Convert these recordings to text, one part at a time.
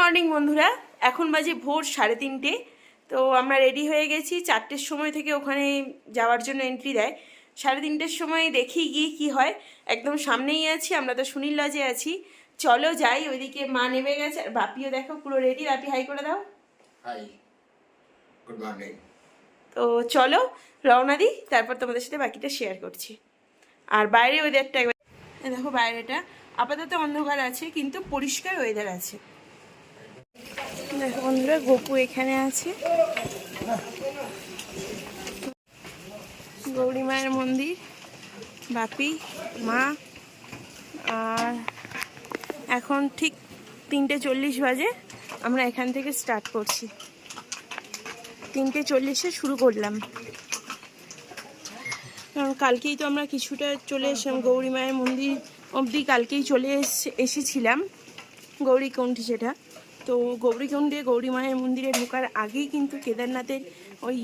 Morning বন্ধুরা। এখন বাজে ভোর সাড়ে তিনটে। তো আমরা রেডি হয়ে গেছি। চারটের সময় থেকে ওখানে যাওয়ার জন্য এন্ট্রি দেয়। সাড়ে তিনটের সময় দেখি গিয়ে কি হয়। একদম সামনেই আছি আমরা তো সুনীল লজে আছি। চলো যাই ওইদিকে মা নেমে গেছে। আর বাপিও দেখো পুরো রেডি বাপি হাই করে দাও। হাই গুড মর্নিং তো চলো রওনা দিই। তারপর তোমাদের সাথে বাকিটা শেয়ার করছি। আর বাইরে ওয়েদারটা একবার দেখো বাইরেটা। আপাতত অন্ধকার আছে কিন্তু পরিষ্কার ওয়েদার আছে। দেখো বন্ধুরা, গোপু এখানে আছে। গৌরী মায়ের মন্দির, বাপি, মা, আর এখন ঠিক তিনটে চল্লিশ বাজে, আমরা এখান থেকে স্টার্ট করছি। তিনটে চল্লিশে শুরু করলাম। কালকেই তো আমরা কিছুটা চলে এসলাম গৌরী মায়ের মন্দির অবধি কালকেই চলে এসে এসেছিলাম। গৌরীকুণ্ঠ যেটা তো গৌরীকুণ্ডে গৌরী মায়ের মন্দিরে ঢোকার আগেই কিন্তু কেদারনাথের ওই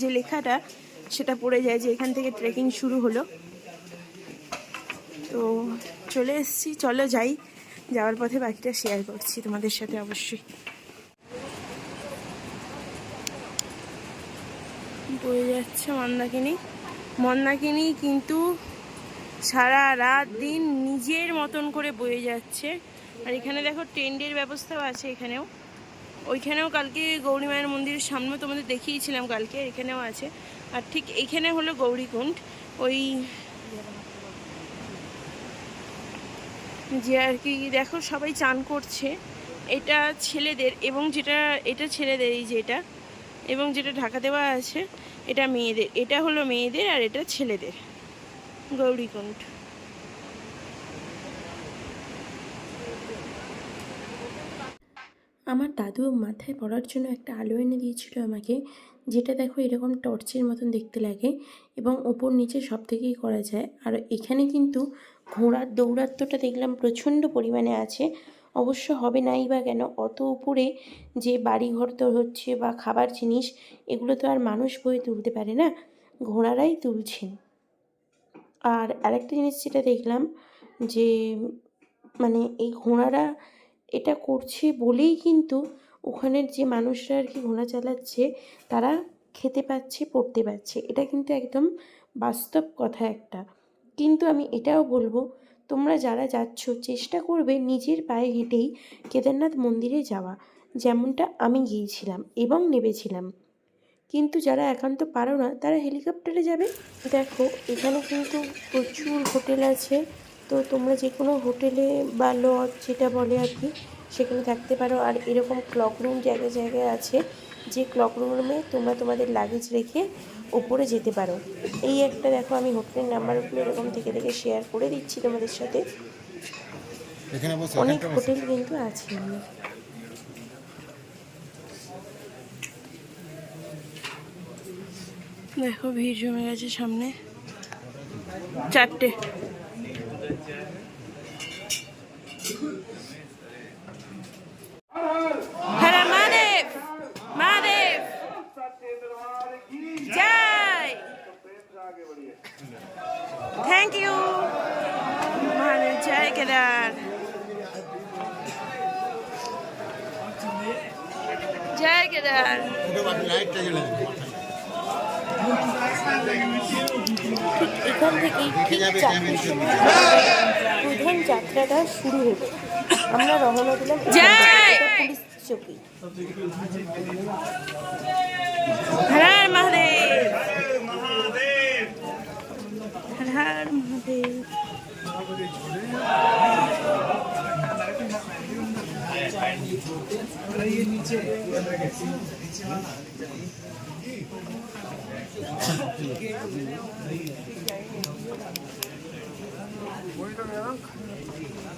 যে লেখাটা, সেটা পড়ে যায় যে এখান থেকে ট্রেকিং শুরু হলো। তো চলে এসছি, চলো যাই। যাওয়ার পথে বাকিটা শেয়ার করছি তোমাদের সাথে অবশ্যই। বয়ে যাচ্ছে মন্দাকিনী। মন্দাকিনী কিন্তু সারা রাত দিন নিজের মতন করে বয়ে যাচ্ছে। আর এখানে দেখো টেন্ডের ব্যবস্থাও আছে এখানেও। ওইখানেও কালকে গৌরী মায়ের মন্দিরের সামনে তোমাদের দেখিয়েছিলাম কালকে এখানেও আছে। আর ঠিক এইখানে হলো গৌরীকুণ্ড ওই যে আর কি, দেখো সবাই চান করছে। এটা ছেলেদের এবং যেটা, এটা ছেলেদের এই যে এটা, এবং যেটা ঢাকা দেওয়া আছে, এটা মেয়েদের, এটা হলো মেয়েদের আর এটা ছেলেদের। গৌরীকুণ্ড আমার দাদু মাথায় পড়ার জন্য একটা আলো এনে দিয়েছিল আমাকে, যেটা দেখো এরকম টর্চের মতন দেখতে লাগে এবং ওপর নিচে সব থেকেই করা যায়। আর এখানে কিন্তু ঘোড়ার দৌরাত্ম্যটা দেখলাম প্রচণ্ড পরিমাণে আছে। অবশ্য হবে নাই বা কেন, অত উপরে যে বাড়িঘর তো হচ্ছে বা খাবার জিনিস, এগুলো তো আর মানুষ বয়ে তুলতে পারে না, ঘোড়ারাই তুলছেন। আর আরেকটা জিনিস যেটা দেখলাম যে মানে এই ঘোড়ারা এটা করছে বলেই কিন্তু ওখানের যে মানুষরা আর কি ঘোড়া চালাচ্ছে, তারা খেতে পাচ্ছে, পড়তে পারছে এটা কিন্তু একদম বাস্তব কথা একটা। কিন্তু আমি এটাও বলব, তোমরা যারা যাচ্ছ, চেষ্টা করবে নিজের পায়ে হেঁটেই কেদারনাথ মন্দিরে যাওয়া, যেমনটা আমি গিয়েছিলাম এবং নেবেছিলাম কিন্তু যারা একান্ত পারো না, তারা হেলিকপ্টারে যাবে। দেখো, এখানে কিন্তু প্রচুর হোটেল আছে। তো তোমরা যে কোনো হোটেলে বা লজ যেটা বলে আর কি সেখানে থাকতে পারো। আর এরকম ক্লক রুম জায়গায় জায়গায় আছে যে ক্লক রুমে তোমরা তোমাদের লাগেজ রেখে ওপরে যেতে পারো। এই একটা দেখো আমি হোটেলের নাম্বারগুলো এরকম থেকে থেকে শেয়ার করে দিচ্ছি তোমাদের সাথে। অনেক হোটেল কিন্তু আছে। দেখো ভিড় জমে গেছে সামনে। চারটে। হ্যাঁ মহাদেব মহাদেব জয়। থ্যাংক ইউ মহাদেব জয় কেদার। জয় কেদার। লাইটটা জ্বলে দেবে ঠিক এখান চারটের সময় প্রধান যাত্রাটা শুরু হলো আমরা রওনা দিলাম পুলিশ চৌকি।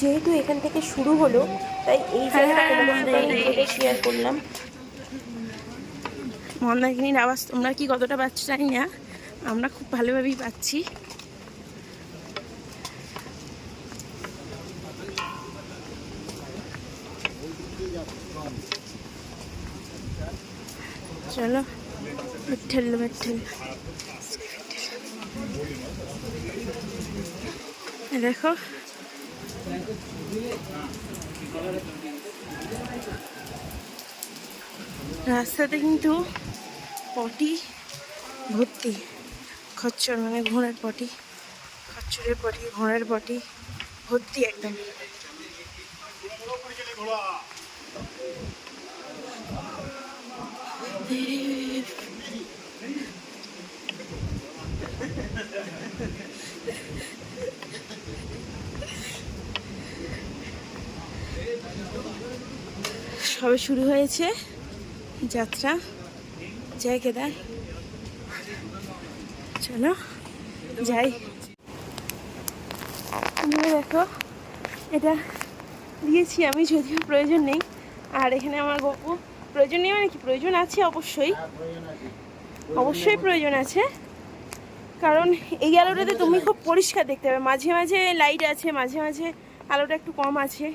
যেহেতু এখান থেকে শুরু হলো তাই এই জায়গাটা তোমাদের শেয়ার করলাম। মন্দাকিনীর আওয়াজ তোমরা কি কতটা পাচ্ছ জানি না। আমরা খুব ভালোভাবেই পাচ্ছি। বিঠল বিঠল এ দেখো রাস্তাতে কিন্তু পটি ভর্তি। খচ্চর মানে ঘোড়ার পটি। খচ্চরের পটি, ঘোড়ার পটি ভর্তি একদম। সবে শুরু হয়েছে যাত্রা। জয় কেদার। চলো, যাই। দেখো, এটা দিয়েছি আমি, যদিও প্রয়োজন নেই। আর এখানে আমার গপু প্রয়োজন নেই মানে কি প্রয়োজন আছে অবশ্যই। অবশ্যই প্রয়োজন আছে। কারণ এই আলোটাতে তুমি খুব পরিষ্কার দেখতে পাবে। মাঝে মাঝে লাইট আছে, মাঝে মাঝে আলোটা একটু কম আছে।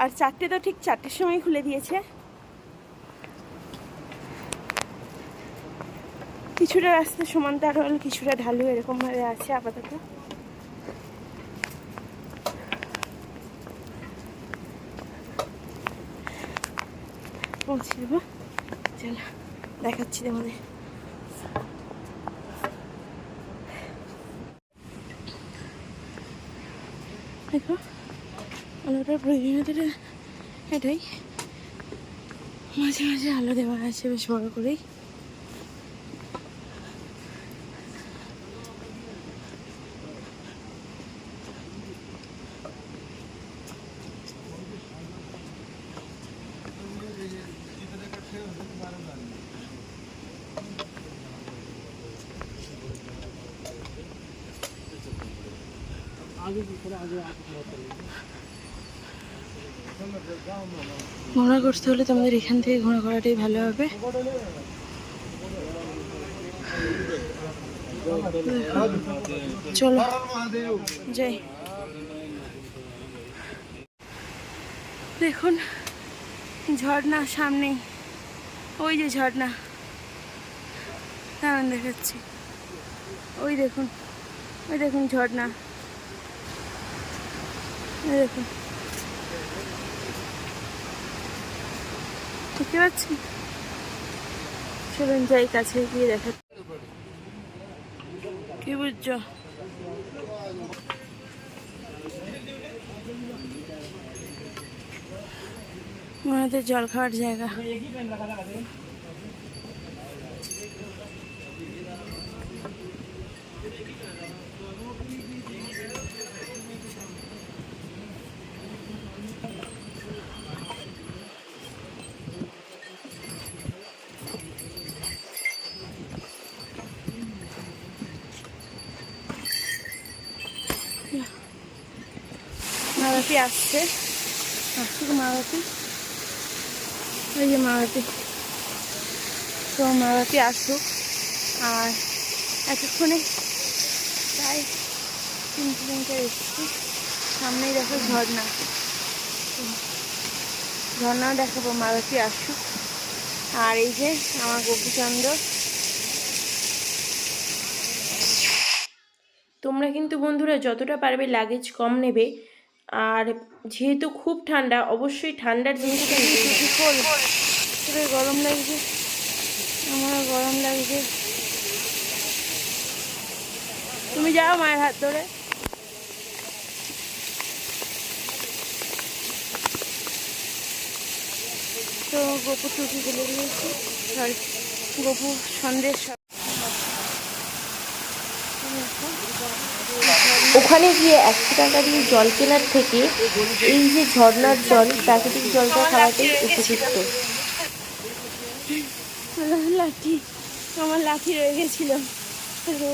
আর চারটে তো ঠিক চারটের সময় খুলে দিয়েছে। কিছুটা রাস্তা সমান হল কিছুটা ঢালু এরকমভাবে আছে আপাতত। পৌঁছে দেবো চলো, দেখাচ্ছি তোমাদের। দেখো আলোটার প্রয়োজনীয়তাটা এটাই। মাঝে মাঝে আলো দেওয়া আছে বেশ বড় করেই। ঘোড়া করতে হলে তোমাদের এখান থেকে ঘোড়া করাটাই ভালো হবে। চলো, যাই। দেখুন, ঝর্ণা সামনে ওই যে ঝর্ণা। দাঁড়ান দেখাচ্ছি। ওই দেখুন ওই দেখুন ঝর্ণা। দেখতে পাচ্ছি চলুন যাই কাছে গিয়ে দেখা কি বুঝছ? ওনাদের জল খাওয়ার জায়গা। মারাতি আসছে। মারাতি। ওই যে মারাতি। তো মারাতি আসুক। আর এতক্ষণে প্রায় তিন কিলোমিটার এসেছি। সামনেই দেখো ঝর্ণা। ঝর্ণাও দেখাবো, মারাতি আসুক। আর এই যে আমার গোপীচন্দ্র। তোমরা কিন্তু বন্ধুরা যতটা পারবে লাগেজ কম নেবে। আর যেহেতু খুব ঠান্ডা, অবশ্যই ঠান্ডার তোর গরম লাগছে। আমার গরম লাগছে। তুমি যাও মায়ের হাত ধরে। তো গপু টুপি তুলে দিয়েছি। সরি গপু সন্দেশ ওখানে গিয়ে একশো টাকা দিয়ে জল কেনার থেকে এই যে ঝর্ণার জল প্রাকৃতিক জলটা খাওয়াটাই উপযুক্ত। লাঠি আমার লাঠি রয়ে গেছিল।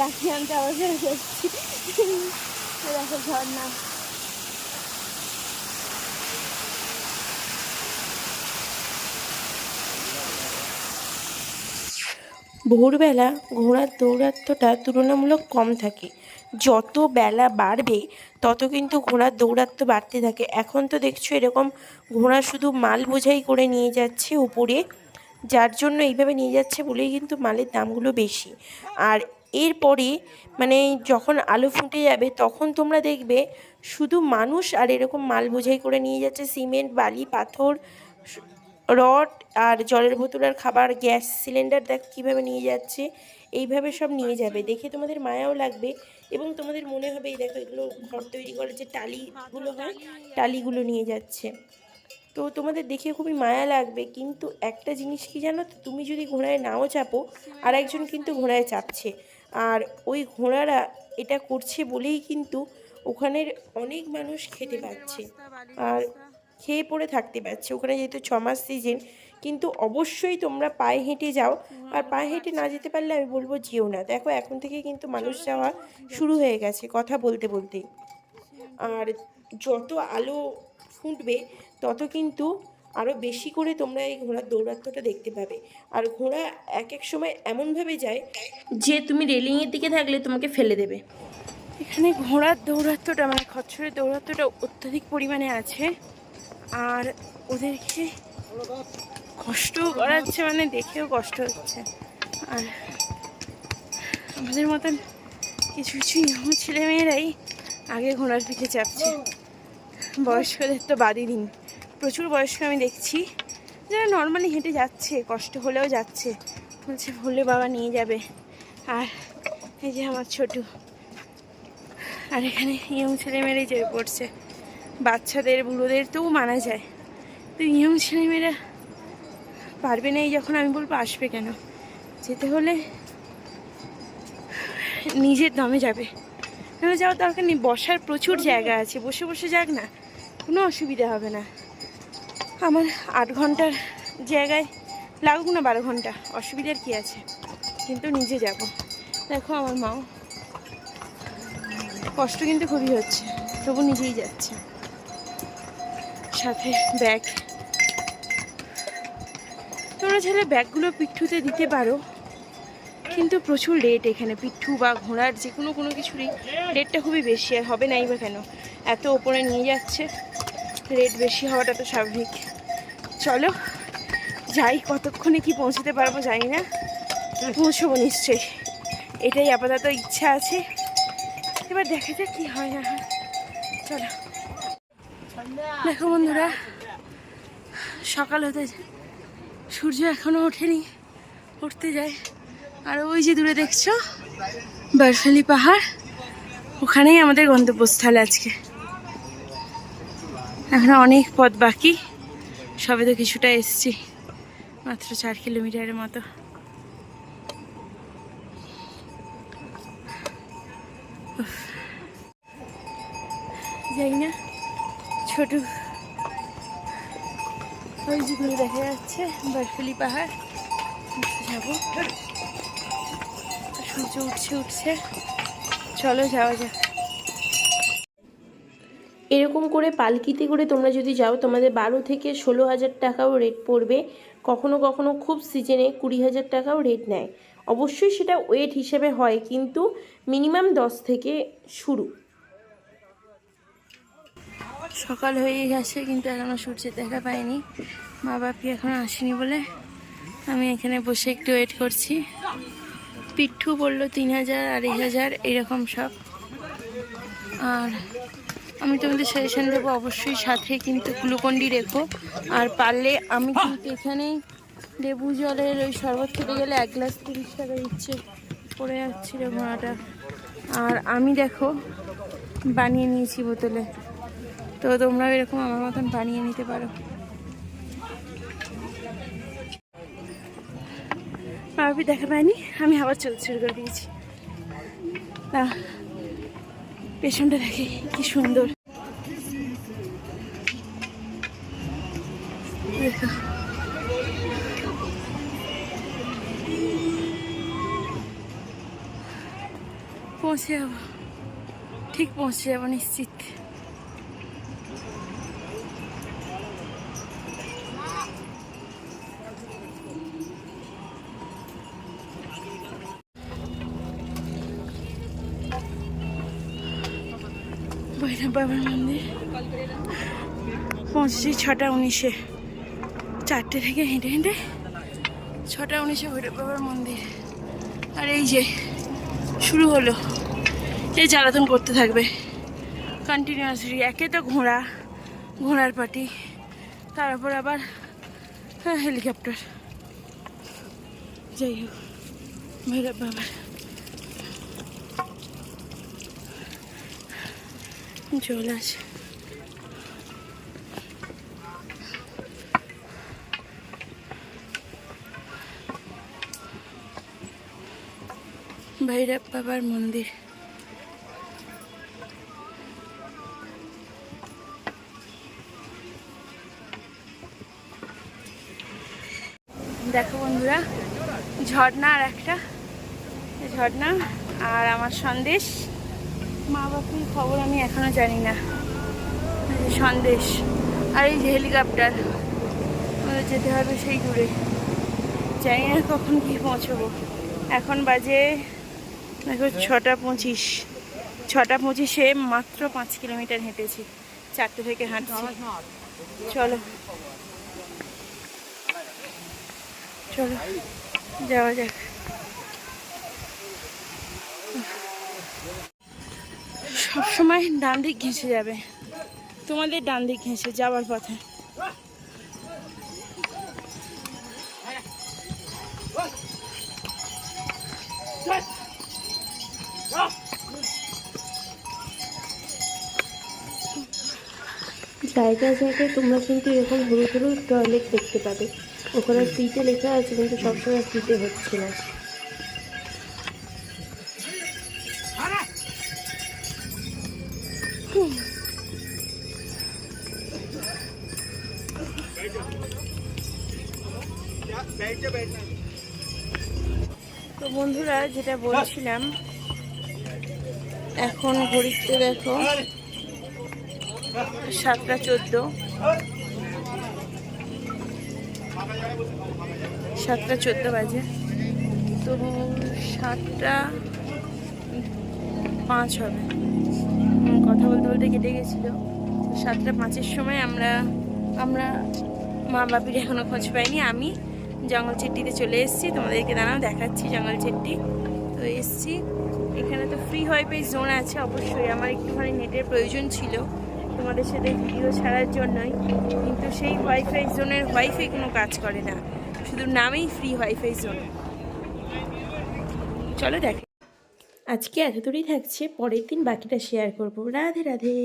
লাঠি আনতে আবার ফেরত যাচ্ছি দেখো ঝর্ণা। ভোরবেলা ঘোড়ার দৌরাত্ম্যটা তুলনামূলক কম থাকে। যত বেলা বাড়বে, তত কিন্তু ঘোড়ার দৌরাত্ম্য বাড়তে থাকে। এখন তো দেখছ এরকম ঘোড়া শুধু মাল বোঝাই করে নিয়ে যাচ্ছে উপরে, যার জন্য এইভাবে নিয়ে যাচ্ছে বলেই কিন্তু মালের দামগুলো বেশি। আর এরপরে মানে যখন আলো ফুটে যাবে, তখন তোমরা দেখবে শুধু মানুষ আর এরকম মাল বোঝাই করে নিয়ে যাচ্ছে। সিমেন্ট, বালি, পাথর, রড আর জলের বোতল আর খাবার, গ্যাস, সিলিন্ডার দেখ কীভাবে নিয়ে যাচ্ছে। এইভাবে সব নিয়ে যাবে। দেখে তোমাদের মায়াও লাগবে এবং তোমাদের মনে হবে এই দেখো এগুলো ঘর তৈরি করার যে টালিগুলো হয় টালিগুলো নিয়ে যাচ্ছে। তো তোমাদের দেখে খুবই মায়া লাগবে কিন্তু একটা জিনিস কি জানো তো তুমি যদি ঘোড়ায় নাও চাপো আর একজন কিন্তু ঘোড়ায় চাপছে। আর ওই ঘোড়ারা এটা করছে বলেই কিন্তু ওখানের অনেক মানুষ খেতে পাচ্ছে আর খেয়ে পড়ে থাকতে পারছে। ওখানে যেহেতু ছমাস সিজন কিন্তু অবশ্যই তোমরা পায়ে হেঁটে যাও। আর পায়ে হেঁটে না যেতে পারলে আমি বলব যেও না। দেখো এখন থেকে কিন্তু মানুষ যাওয়া শুরু হয়ে গেছে কথা বলতে বলতেই আর যত আলো ফুটবে তত কিন্তু আরও বেশি করে তোমরা এই ঘোড়ার দৌরাত্ম্যটা দেখতে পাবে। আর ঘোড়া এক এক সময় এমনভাবে যায় যে তুমি রেলিংয়ের দিকে থাকলে তোমাকে ফেলে দেবে। এখানে ঘোড়ার দৌরাত্ম্যটা মানে খচ্ছরের দৌরাত্ম্যটা অত্যধিক পরিমাণে আছে। আর ওদেরকে কষ্ট করাচ্ছে মানে দেখেও কষ্ট হচ্ছে। আর আমাদের মতন কিছু কিছু ইয়ং ছেলেমেয়েরাই আগে ঘোড়ার পিঠে চাপছে। বয়স্কদের তো বাদই দিন। প্রচুর বয়স্ক আমি দেখছি, যারা নর্মালি হেঁটে যাচ্ছে, কষ্ট হলেও যাচ্ছে। বলছে, ভুলে বাবা নিয়ে যাবে। আর এই যে আমার ছোটু। আর এখানে ইয়ং ছেলেমেয়েরাই চেপে পড়ছে। বাচ্চাদের, বুড়োদের তো মানা যায়। তো ইয়ং ছেলেমেয়েরা পারবে না এই যখন আমি বলব আসবে কেন? যেতে হলে নিজের দমে যাবে। নাহলে যাওয়ার দরকার নেই? বসার প্রচুর জায়গা আছে। বসে বসে যাক না। কোনো অসুবিধা হবে না। আমার আট ঘণ্টার জায়গায় লাগুক না বারো ঘণ্টা। অসুবিধার কি আছে? কিন্তু নিজে যাব। দেখো আমার মাও। কষ্ট কিন্তু খুবই হচ্ছে। তবু নিজেই যাচ্ছে। সাথে ব্যাগ। তোমরা চাইলে ব্যাগগুলো পিঠুতে দিতে পারো। কিন্তু প্রচুর রেট এখানে। পিঠু বা ঘোড়ার যে কোনো কোনো কিছুরই রেটটা খুবই বেশি আর হবে নাই বা কেন? এত ওপরে নিয়ে যাচ্ছে রেট বেশি হওয়াটা তো স্বাভাবিক। চলো, যাই, কতক্ষণে কি পৌঁছতে পারব জানি না। পৌঁছবো নিশ্চয়ই। এটাই আপাতত ইচ্ছা আছে। এবার দেখা যাক কি হয় না হয়। চলো। দেখো বন্ধুরা, সকাল হতে সূর্য এখনও ওঠেনি উঠতে যায়। আর ওই যে দূরে দেখছ, বরফালি পাহাড়, ওখানেই আমাদের গন্তব্যস্থল আজকে। এখন অনেক পথ বাকি, সবে তো কিছুটা এসছি, মাত্র চার কিলোমিটারের মতো। যাই না, ছোট ওই যেগুলো দেখা যাচ্ছে, বরফুলি পাহাড়। যাব। সূর্য উঠছে উঠছে। চলো যাওয়া যাক। এরকম করে পালকিতে করে তোমরা যদি যাও, তোমাদের বারো থেকে ষোলো হাজার টাকাও রেট পড়বে। কখনো কখনো খুব সিজনে কুড়ি হাজার টাকাও রেট নেয়। অবশ্যই সেটা ওয়েট হিসেবে হয়, কিন্তু মিনিমাম দশ থেকে শুরু। সকাল হয়ে গেছে, কিন্তু এখনও সূর্যের দেখা পাইনি। মা বাপি এখন আসেনি বলে আমি এখানে বসে একটু ওয়েট করছি। পিঠু বলল তিন হাজার, আড়াই হাজার, এরকম সব। আর আমি তোমাদের সাজেশন দেবো, অবশ্যই সাথে কিন্তু গ্লুকন্ডি রেখো। আর পারলে আমি কিন্তু এখানে লেবু জলের ওই শরবত খেতে গেলে এক গ্লাস তিরিশ টাকা দিচ্ছে। পড়ে যাচ্ছিল ঘোড়াটা আর আমি দেখো, বানিয়ে নিয়েছি বোতলে। তো তোমরাও এরকম আমার মতন বানিয়ে নিতে পারো। আমি দেখা পাইনি? আমি আবার চলতে শুরু করে দিয়েছি। না, পেছনটা দেখে কি সুন্দর। পৌঁছে যাব। ঠিক পৌঁছে যাব নিশ্চিত। বাবার মন্দির পৌঁছেছি ছটা উনিশে। চারটে থেকে হেঁটে হেঁটে ছটা উনিশে ভৈরব বাবার মন্দির। আর এই যে, শুরু হলো এই জ্বালাতন করতে থাকবে। কন্টিনিউয়াসলি একে তো ঘোড়া, ঘোড়ার পাটি তারপর আবার হ্যাঁ হেলিকপ্টার যাই হোক, ভৈরব বাবার জল আছে ভৈরব বাবার মন্দির। দেখো বন্ধুরা ঝর্ণা আর একটা ঝর্ণা আর আমার সন্দেশ। মা বাপির খবর আমি এখনও জানি না। সন্দেশ। আর এই যে হেলিকপ্টার যেতে হবে সেই দূরে। জানি না কখন কি পৌঁছবো। এখন বাজে দেখো ছটা পঁচিশ। ছটা পঁচিশে মাত্র পাঁচ কিলোমিটার হেঁটেছি। চারটে থেকে হাঁটছি। চলো। চলো, যাওয়া যাক। সবসময় ডান দিক ঘেঁষে যাবে। তোমাদের ডান দিক ঘেঁষে যাওয়ার পথে। জায়গায় জায়গায় তোমরা কিন্তু এরকম হলুদ হলুদ টয়লেট দেখতে পাবে। ওখানে ফ্রিতে লেখা আছে, কিন্তু সবসময় ফ্রিতে হচ্ছে না। বন্ধুরা, যেটা বলছিলাম, এখন ঘড়িতে দেখো, সাতটা চোদ্দ। সাতটা চোদ্দ বাজে। তো সাতটা পাঁচ হবে। কথা বলতে বলতে কেটে গেছিল। সাতটা পাঁচের সময় আমরা আমরা মা বাপির এখনও খোঁজ পাইনি, আমি জঙ্গল চেট্টিতে চলে এসেছি। তোমাদেরকে দাঁড়াও, দেখাচ্ছি জঙ্গল চেট্টি তো এসছি। এখানে তো ফ্রি ওয়াইফাই জোন আছে অবশ্যই। আমার একটুখানি নেটের প্রয়োজন ছিল তোমাদের সাথে ভিডিও ছাড়ার জন্যই। কিন্তু সেই ওয়াইফাই জোনের ওয়াইফাই কোনো কাজ করে না। শুধু নামেই ফ্রি ওয়াইফাই জোন চলো দেখ আজকে এত দূরেই থাকছে, পরের দিন বাকিটা শেয়ার করব। রাধে রাধে।